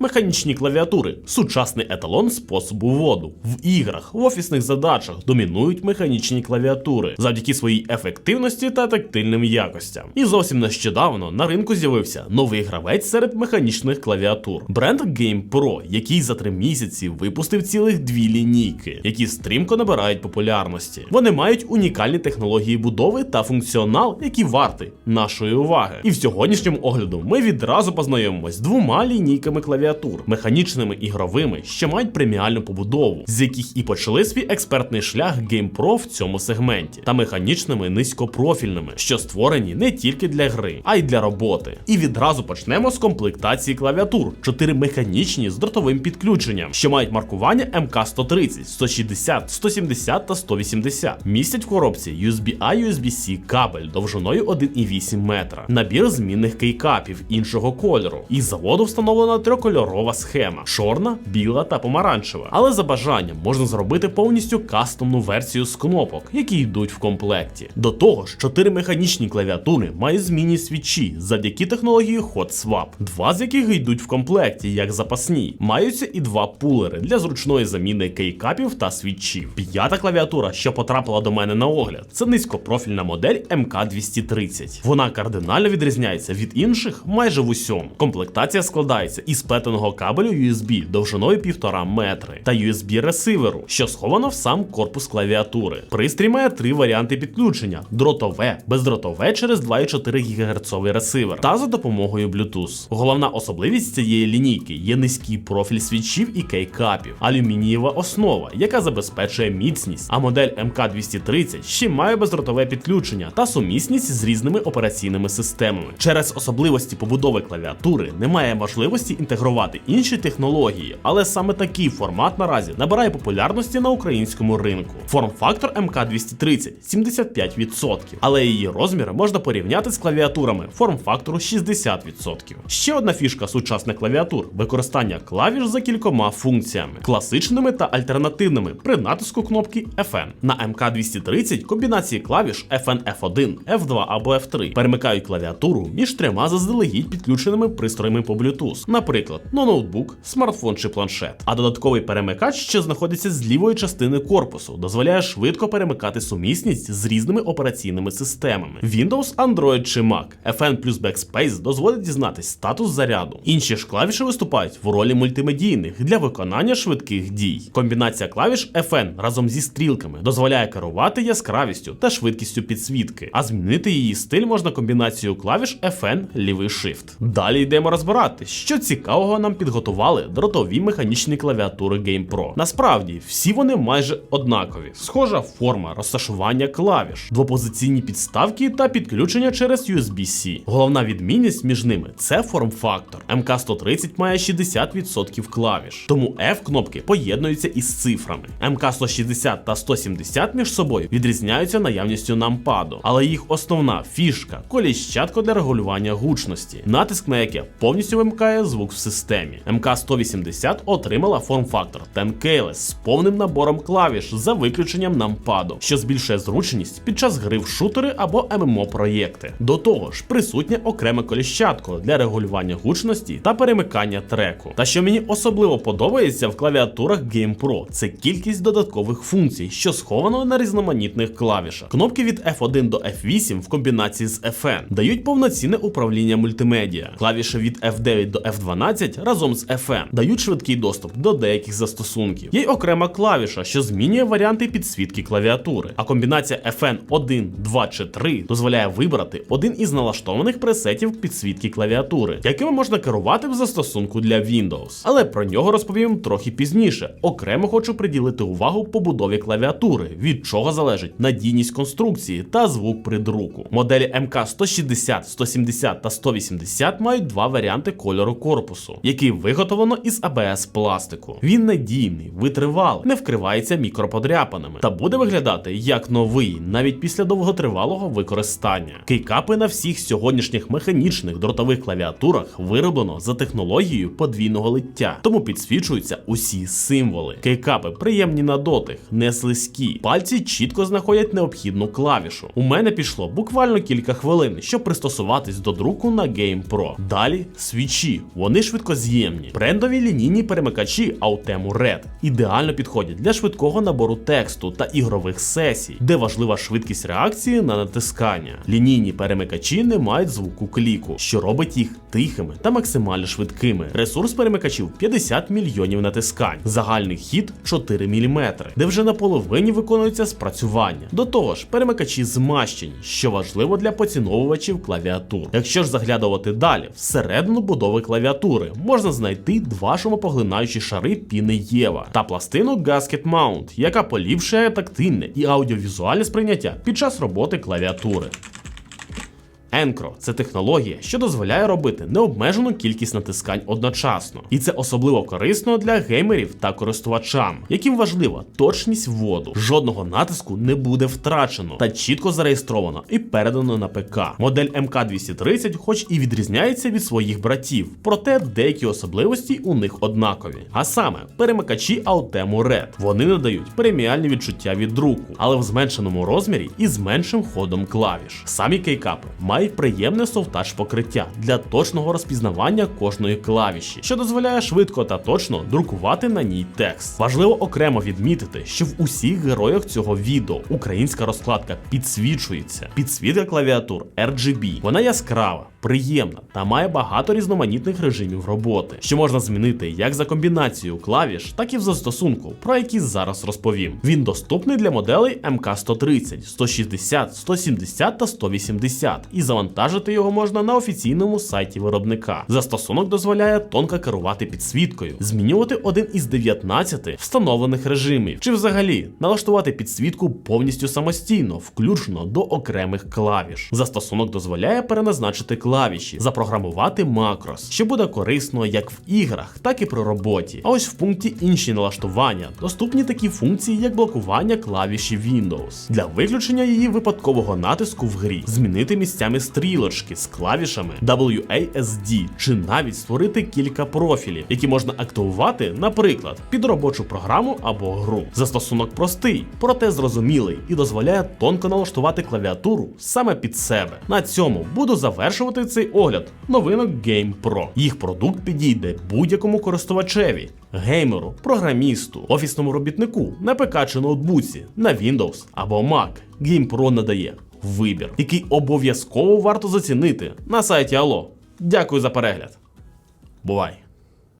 Механічні клавіатури сучасний еталон способу вводу. В іграх, в офісних задачах домінують механічні клавіатури завдяки своїй ефективності та тактильним якостям. І зовсім нещодавно на ринку з'явився новий гравець серед механічних клавіатур. Бренд Game Pro, який за три місяці випустив цілих дві лінійки, які стрімко набирають популярності. Вони мають унікальні технології будови та функціонал, які варті нашої уваги. І в сьогоднішньому огляду ми відразу познайомимось з двома лінійками клавіатур, механічними ігровими, що мають преміальну побудову, з яких і почали свій експертний шлях GamePro в цьому сегменті, та механічними низькопрофільними, що створені не тільки для гри, а й для роботи. І відразу почнемо з комплектації клавіатур: чотири механічні з дротовим підключенням, що мають маркування МК130, 160, 170 та 180. Містять в коробці USB-A USB-C кабель довжиною 1,8 метра, набір змінних кейкапів іншого кольору. І заводу встановлена трьохкольорова схема: чорна, біла та помаранчева. Але за бажанням можна зробити повністю кастомну версію з кнопок, які йдуть в комплекті. До того ж, чотири механічні клавіатури мають змінні свічі завдяки технології Hot Swap, два з яких йдуть в комплекті як запасні. Маються і два пулери для зручної заміни кейкапів та свічів. П'ята клавіатура, що потрапила до мене на огляд, це низькопрофільна модель МК230. Вона кардинально відрізняється від інших майже в усьому. Комплектація складається із плетеного кабелю USB довжиною 1,5 метри та USB ресиверу, що сховано в сам корпус клавіатури. Пристрій має три варіанти підключення: дротове, бездротове через 2,4 ГГц ресивер та за допомогою Bluetooth. Головна особливість цієї лінійки є низький профіль свічів і кейкапів, алюмінієва основа, яка забезпечує міцність, а модель МК230 ще має бездротове підключення та сумісність з різними операційними системами. Через особливості побудови клавіатури немає можливості інтегрувати інші технології, але саме такий формат наразі набирає популярності на українському ринку. Форм-фактор МК230 75%, але її розміри можна порівняти з клавіатурами форм-фактору 60%. Ще одна фішка сучасних клавіатур використання клавіш за кількома функціями, класичними та альтернативними при натиску кнопки FN. На МК230 комбінації клавіш FN F1, F2 або F3 перемикають клавіатуру між трьома заздалегідь підключеними пристроями по Bluetooth, наприклад, на ноутбук, смартфон чи планшет. А додатковий перемикач, що знаходиться з лівої частини корпусу, дозволяє швидко перемикати сумісність з різними операційними системами: Windows, Android чи Mac. FN плюс Backspace дозволить дізнатись статус заряду. Інші ж клавіші виступають в ролі мультимедійних для виконання швидких дій. Комбінація клавіш FN разом зі стрілками дозволяє керувати яскравістю та швидкістю підсвітки, а змінити її стиль можна комбінацією клавіш FN лівий Shift. Далі йдемо розбирати, що цікавого нам підготували дротові механічні клавіатури GamePro. Насправді, всі вони майже однакові, схожа форма, розташування клавіш, двопозиційні підставки та підключення через USB-C. Головна відмінність між ними це форм-фактор. МК130 має 60% клавіш, тому F кнопки поєднуються із цифрами. МК160 та 170 між собою відрізняються наявністю нампаду, але їх основна фішка коліщатко для регулювання гучності, натиск на яке повністю вимикає звук в системі. МК180 отримала форм-фактор Tenkeyless з повним набором клавіш за виключенням нампаду, що збільшує зручність під час гри в шутери або ММО проєкти. До того ж, присутнє окреме коліщатко для регулювання гучності та перемикання треку. Та що мені особливо подобається в клавіатурах GamePro, це кількість додаткових функцій, що сховано на різноманітних клавішах. Кнопки від F1 до F8 в комбінації з FN дають повноцінне управління мультимедіа. Клавіші від F9 до F12 разом з FN дають швидкий доступ до деяких застосунків. Є й окрема клавіша, що змінює варіанти підсвітки клавіатури. А комбінація FN 1, 2 чи 3 дозволяє вибрати один із налаштованих пресетів підсвітки клавіатури, якими можна керувати в застосунку для Windows. Але про нього розповім трохи пізніше. Окремо хочу приділити увагу побудові клавіатури, від чого залежить надійність конструкції та звук при друку. Моделі МК 160, 170 та 180 мають два варіанти кольору корпусу, який виготовлено із АБС пластику. Він надійний, витривалий, не вкривається мікроподряпинами та буде виглядати як новий навіть після довготривалого використання. Кейкапи на всіх сьогоднішніх механічних дротових клавіатурах вироблено за технологією подвійного лиття, тому підсвічуються усі символи. Кейкапи приємні на дотик, не слизькі. Пальці чітко знаходять необхідну клавішу. У мене пішло буквально кілька хвилин, щоб пристосуватись до друку на Game Pro. Далі свічі. Вони швидко швидкоз'ємні. Брендові лінійні перемикачі Autemu Red ідеально підходять для швидкого набору тексту та ігрових сесій, де важлива швидкість реакції на натискання. Лінійні перемикачі не мають звуку кліку, що робить їх тихими та максимально швидкими. Ресурс перемикачів 50 мільйонів натискань, загальний хід 4 мм, де вже на половині виконується спрацювання. До того ж, перемикачі змащені, що важливо для поціновувачів клавіатур. Якщо ж заглядувати далі, всередину будови клавіатури можна знайти два шумопоглинаючі шари піни Єва та пластину Gasket Mount, яка поліпшує тактильне і аудіовізуальне сприйняття під час роботи клавіатури. Енкро це технологія, що дозволяє робити необмежену кількість натискань одночасно, і це особливо корисно для геймерів та користувачам, яким важлива точність вводу. Жодного натиску не буде втрачено та чітко зареєстровано і передано на ПК. Модель МК230, хоч і відрізняється від своїх братів, проте деякі особливості у них однакові. А саме перемикачі Autemu Red. Вони надають преміальні відчуття від друку, але в зменшеному розмірі і з меншим ходом клавіш. Самі кейкапи мають приємне софтач покриття для точного розпізнавання кожної клавіші, що дозволяє швидко та точно друкувати на ній текст. Важливо окремо відмітити, що в усіх героях цього відео українська розкладка підсвічується. Підсвітка клавіатур RGB. Вона яскрава, приємна та має багато різноманітних режимів роботи, що можна змінити як за комбінацією клавіш, так і в застосунку, про які зараз розповім. Він доступний для моделей МК130, 160, 170 та 180, і завантажити його можна на офіційному сайті виробника. Застосунок дозволяє тонко керувати підсвіткою, змінювати один із 19 встановлених режимів, чи взагалі налаштувати підсвітку повністю самостійно, включно до окремих клавіш. Застосунок дозволяє переназначити клавіші, запрограмувати макрос, що буде корисно як в іграх, так і при роботі. А ось в пункті інші налаштування доступні такі функції, як блокування клавіші Windows для виключення її випадкового натиску в грі, змінити місцями стрілочки з клавішами WASD, чи навіть створити кілька профілів, які можна активувати, наприклад, під робочу програму або гру. Застосунок простий, проте зрозумілий і дозволяє тонко налаштувати клавіатуру саме під себе. На цьому буду завершувати цей огляд новинок Game Pro. Їх продукт підійде будь-якому користувачеві, геймеру, програмісту, офісному робітнику, на ПК чи ноутбуці, на Windows або Mac. Game Pro надає вибір, який обов'язково варто зацінити на сайті Ало. Дякую за перегляд. Бувай!